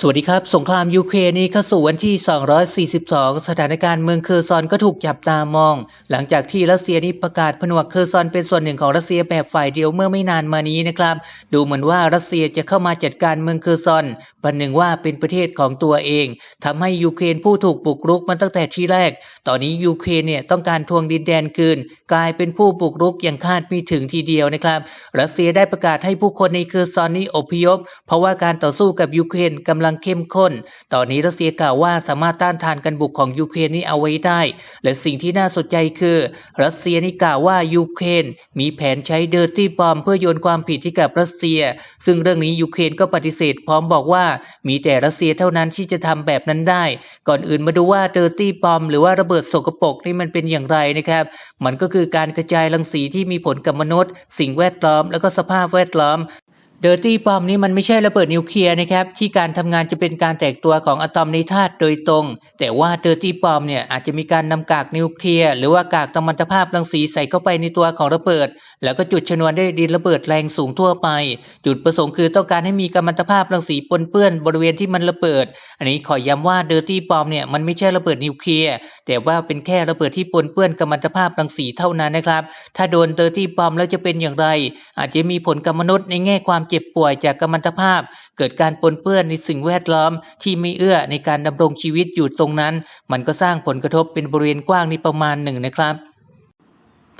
สวัสดีครับ สงครามยูเครนนี้เข้าสู่วันที่ 242 สถานการณ์เมืองเคอร์ซอนก็ถูกจับตามอง หลังจากที่รัสเซียนี้ประกาศผนวกเคอร์ซอนเป็นส่วนหนึ่งของรัสเซียแบบฝ่ายเดียวเมื่อไม่นานมานี้นะครับ ดูเหมือนว่ารัสเซียจะเข้ามาจัดการเมืองเคอร์ซอนประหนึ่งว่าเป็นประเทศของตัวเองทำให้ยูเครนผู้ถูกบุกรุกมาตั้งแต่ที่แรก ตอนนี้ยูเครนเนี่ยต้องการทวงดินแดนคืน กลายเป็นผู้บุกรุกอย่างคาดไม่ถึงทีเดียวนะครับ รัสเซียได้ประกาศให้ผู้คนในเคอร์ซอนนี้อพยพ เพราะว่าการต่อสู้กับยูเครนกำลังเข้มข้น ตอนนี้รัสเซียกล่าวว่าสามารถต้านทานการบุกของยูเครนนี้เอาไว้ได้ และสิ่งที่น่าสนใจคือ รัสเซียนี่กล่าวว่ายูเครนมีแผนใช้เดอร์ตี้บอมเพื่อโยนความผิดให้กับรัสเซีย ซึ่งเรื่องนี้ยูเครนก็ปฏิเสธ พร้อมบอกว่ามีแต่รัสเซียเท่านั้นที่จะทำแบบนั้นได้ ก่อนอื่นมาดูว่าเดอร์ตี้บอมหรือว่าระเบิดสกปรกนี่มันเป็นอย่างไรนะครับ มันก็คือการกระจายรังสีที่มีผลกับมนุษย์ สิ่งแวดล้อม แล้วก็สภาพแวดล้อม เดอร์ตี้บอมนี้มันไม่ใช่ระเบิดนิวเคลียร์นะครับ ที่การทำงานจะเป็นการแตกตัวของอะตอมในธาตุโดยตรง แต่ว่าเดอร์ตี้บอมเนี่ยอาจจะมีการนำกากนิวเคลียร์หรือว่ากากกัมมันตภาพรังสีใส่เข้าไปในตัวของระเบิด แล้วก็จุดชนวนด้วยดินระเบิดแรงสูงทั่วไป จุดประสงค์คือต้องการให้มีกัมมันตภาพรังสีปนเปื้อนบริเวณที่มันระเบิด อันนี้ขอย้ำว่าเดอร์ตี้บอมเนี่ยมันไม่ใช่ระเบิดนิวเคลียร์แต่ว่าเป็นแค่ระเบิดที่ปนเปื้อนกัมมันตภาพรังสีเท่านั้นนะครับถ้าโดนเดอร์ตี้บอมแล้วจะเป็นอย่างไร อาจจะมีผลกับมนุษย์ในแง่ความเจ็บป่วยจากกัมมันตภาพ เกิดการปนเปื้อนในสิ่งแวดล้อมที่ไม่เอื้อในการดำรงชีวิตอยู่ตรงนั้น มันก็สร้างผลกระทบเป็นบริเวณกว้างในประมาณหนึ่งนะครับ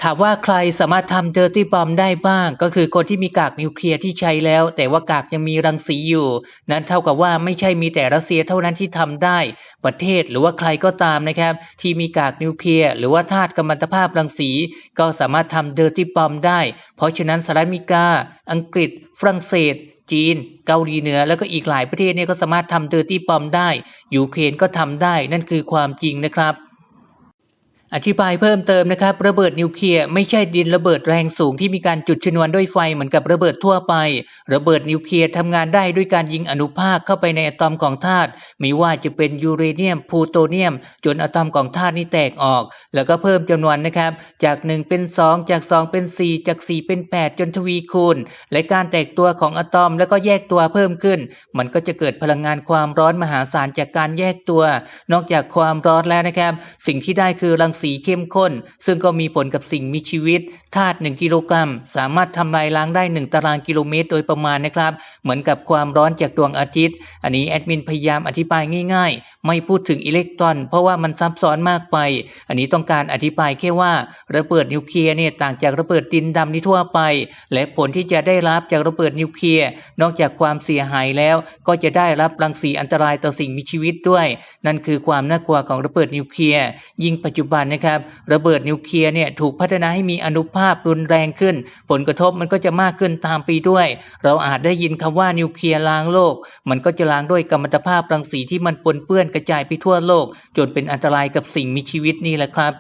ถามว่าใครสามารถทำเดอร์ตี้บอมได้บ้าง ก็คือคนที่มีกากนิวเคลียร์ที่ใช้แล้ว แต่ว่ากากยังมีรังสีอยู่ นั้นเท่ากับว่าไม่ใช่มีแต่รัสเซียเท่านั้นที่ทำได้ ประเทศหรือว่าใครก็ตามนะครับ ที่มีกากนิวเคลียร์หรือว่าธาตุกัมมันตภาพรังสี ก็สามารถทำเดอร์ตี้บอมได้ เพราะฉะนั้นสหรัฐอเมริกา อังกฤษ ฝรั่งเศสจีนเกาหลีเหนือแล้วก็อีกหลายประเทศเนี่ยก็สามารถทำเดอร์ตี้บอมได้ยูเครนก็ทำได้นั่นคือความจริงนะครับ อธิบายเพิ่มเติมนะครับ ระเบิดนิวเคลียร์ไม่ใช่ดินระเบิดแรงสูงที่มีการจุดชนวนด้วยไฟเหมือนกับระเบิดทั่วไป ระเบิดนิวเคลียร์ทำงานได้ด้วยการยิงอนุภาคเข้าไปในอะตอมของธาตุไม่ว่าจะเป็นยูเรเนียมพูโตเนียม จนอะตอมของธาตุนี้แตกออก แล้วก็เพิ่มจำนวนนะครับ จาก 1 เป็น 2 จาก 2 เป็น 4 จาก 4 เป็น 8 จนทวีคูณ และการแตกตัวของอะตอมแล้วก็แยกตัวเพิ่มขึ้น มันก็จะเกิดพลังงานความร้อนมหาศาลจากการแยกตัว นอกจากความร้อนแล้วนะครับ สิ่งที่ได้คือรังสีเข้มข้น ซึ่งก็มีผลกับสิ่งมีชีวิตธาตุ1กิโลกรัม สามารถทำลายล้างได้ 1 ตารางกิโลเมตร โดยประมาณนะครับ เหมือนกับความร้อนจากดวงอาทิตย์ อันนี้แอดมินพยายามอธิบายง่าย ๆ ไม่พูดถึงอิเล็กตรอน เพราะว่ามันซับซ้อนมากไป อันนี้ต้องการอธิบายแค่ว่าระเบิดนิวเคลียร์เนี่ยต่างจากระเบิดดินดำนี่ทั่วไป และผลที่จะได้รับจากระเบิดนิวเคลียร์นอกจากความเสียหายแล้ว ก็จะได้รับรังสีอันตรายต่อสิ่งมีชีวิตด้วย นั่นคือความน่ากลัวของระเบิดนิวเคลียร์ยิ่งปัจจุบันนะครับระเบิดนิวเคลียร์เนี่ยถูกพัฒนาให้มีอนุภาพรุนแรงขึ้น ผลกระทบมันก็จะมากขึ้นตามไปด้วย เราอาจได้ยินคำว่านิวเคลียร์ล้างโลก มันก็จะล้างด้วยกัมมันตภาพรังสีที่มันปนเปื้อนกระจายไปทั่วโลก จนเป็นอันตรายกับสิ่งมีชีวิตนี่แหละครับ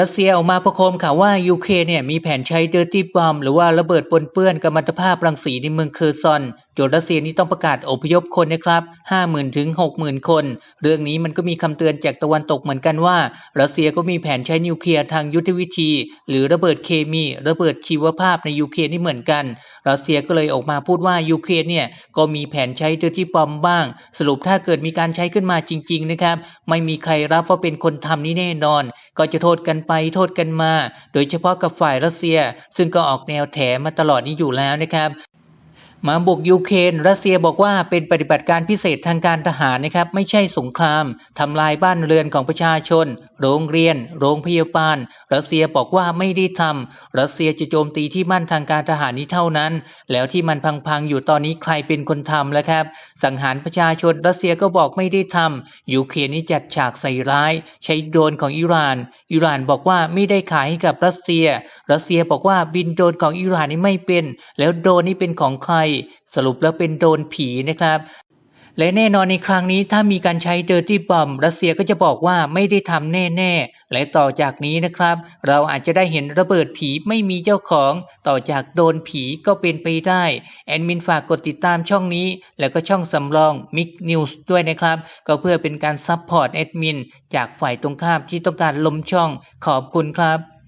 รัสเซียออกมาประโคมข่าวว่ายูเครนเนี่ยมีแผนใช้เดอร์ตี้บอมหรือว่าระเบิดปนเปื้อนกัมมันตภาพรังสีในเมืองเคอร์ซอนจนรัสเซียนี้ต้องประกาศอพยพคนนะครับ50,000ถึง60,000 คน เรื่องนี้มันก็มีคำเตือนจากตะวันตกเหมือนกันว่า รัสเซียก็มีแผนใช้นิวเคลียร์ทางยุทธวิธี หรือระเบิดเคมี ระเบิดชีวภาพในยูเครนนี่เหมือนกัน รัสเซียก็เลยออกมาพูดว่ายูเครนเนี่ยก็มีแผนใช้เดอร์ตี้บอมบ้าง สรุปถ้าเกิดมีการใช้ขึ้นมาจริง ๆ นะครับ ไม่มีใครรับว่าเป็นคนทำนี่แน่นอน ก็จะโทษกันไปโทษกันมา โดยเฉพาะกับฝ่ายรัสเซีย ซึ่งก็ออกแนวแถมาตลอดนี้อยู่แล้วนะครับ มาบุกยูเครนรัสเซียบอกว่าเป็นปฏิบัติการพิเศษทางการทหารนะครับ ไม่ใช่สงครามทำลายบ้านเรือนของประชาชน โรงเรียน โรงพยาบาล รัสเซียบอกว่าไม่ได้ทำรัสเซียจะโจมตีที่มั่นทางการทหารนี้เท่านั้น แล้วที่มันพังๆอยู่ตอนนี้ใครเป็นคนทำแล้วครับ สังหารประชาชนรัสเซียก็บอกไม่ได้ทำยูเครนนี่จัดฉากใส่ร้าย ใช้โดรนของอิหร่าน อิหร่านบอกว่าไม่ได้ขายให้กับรัสเซีย รัสเซียบอกว่าบินโดรนของอิหร่านนี่ไม่เป็น แล้วโดรนนี่เป็นของใครสรุปแล้วเป็นโดนผีนะครับ และแน่นอนในครั้งนี้ถ้ามีการใช้เดอร์ตี้บอมรัสเซียก็จะบอกว่าไม่ได้ทำแน่ๆ และต่อจากนี้นะครับ เราอาจจะได้เห็นระเบิดผีไม่มีเจ้าของ ต่อจากโดนผีก็เป็นไปได้ แอดมินฝากกดติดตามช่องนี้ แล้วก็ช่องสำรองมิกนิวส์ด้วยนะครับ ก็เพื่อเป็นการซัพพอร์ตแอดมินจากฝ่ายตรงข้ามที่ต้องการล้มช่องขอบคุณครับ